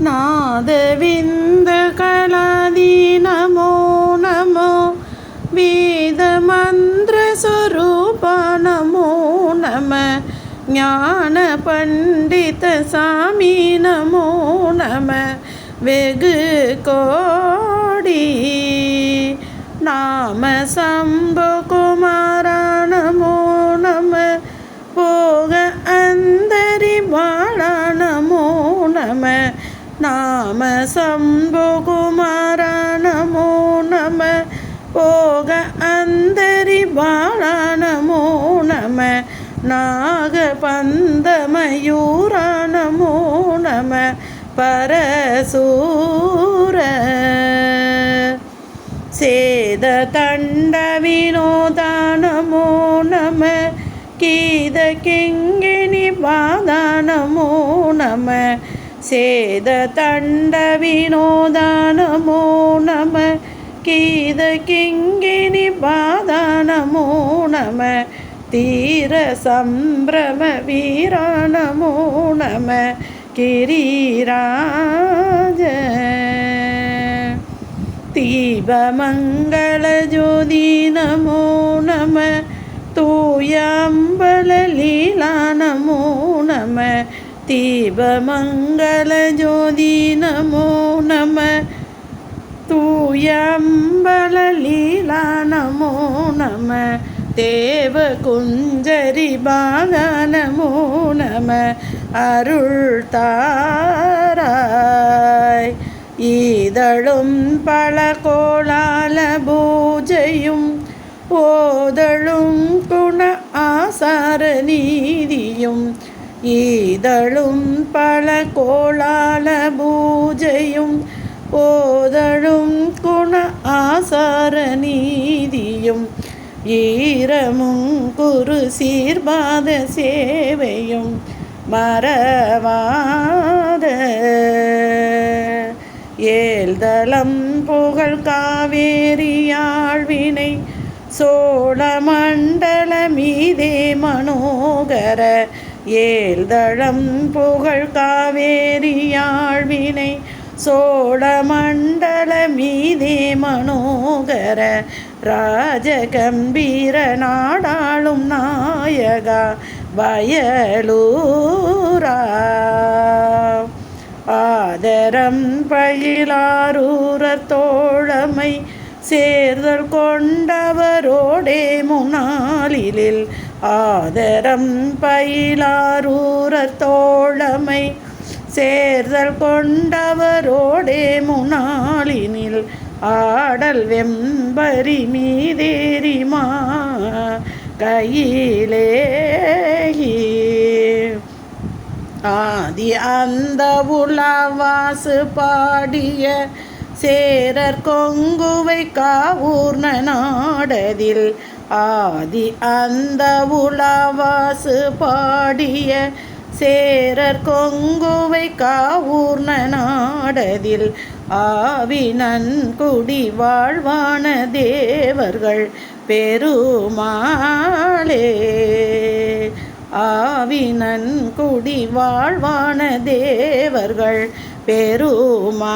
நாதவிந்த கலாதி நமோ நமோ வேதமந்திர ஸ்வரூப நமோ நம ஞான பண்டித சாமி நமோ நம வெகு கோடி நாம சம்பகுமார் நாம சம்பகுமார நமோ. நம போக அந்தரி பாழ நமோ. நம நாகபந்தமயூர நமோ. நம பரசூர. சேத தண்ட வினோதானமோ நம. கீத கிங்கிணி பாதானமோ நம. சேத தண்ட வினோதானமோ நம கீத கிங்கினி பாதானமோ நம தீர சம்பிரம வீரானமோ நம கிரீராஜ. தீபமங்கள ஜோதி நமோ நம தூயம்பல தீபமங்களஜோதி நமோ நம. தூயம்பலீலா நமோ நம. தேவ குஞ்சரி பாலா நமோ நம. அருள் தாராய். ஈதழும் பல கோளால பூஜையும் ஓதழும் குண ஆசார ஈதழும் பல கோளால பூஜையும் போதழும் குண ஆசார நீதியும் ஈரமும் குரு சீர்பாத சேவையும் மறவாத. ஏழ்தளம் புகழ் காவேரியாழ்வினை சோழ மண்டல மீதே மனோகர ஏழ்தளம் புகழ் காவேரியாழ்வினை சோழமண்டல மீதே மனோகர ராஜகம்பீர நாடாளும் நாயகா வயலூரா. ஆதரம் பயிலாரூரர் தோழமை சேர்தல் கொண்டவரோடே முனாலிலில் ஆதரம் பயிலாரூரத்தோழமை சேர்தல் கொண்டவரோடே முனாளினில் ஆடல் வெம்பரி மீதேரிமா கையிலே ஆதி அந்த உலவாசு பாடிய சேரர் கொங்குவை காவூர்ண நாடதில் ஆதி அந்த உலாவாசு பாடிய சேரர் கொங்குவை காவூர்ண நாடதில் ஆவினன் குடி வாழ்வான தேவர்கள் பெருமாளே. ஆவினன் குடி வாழ்வான தேவர்கள் பெருமாளே.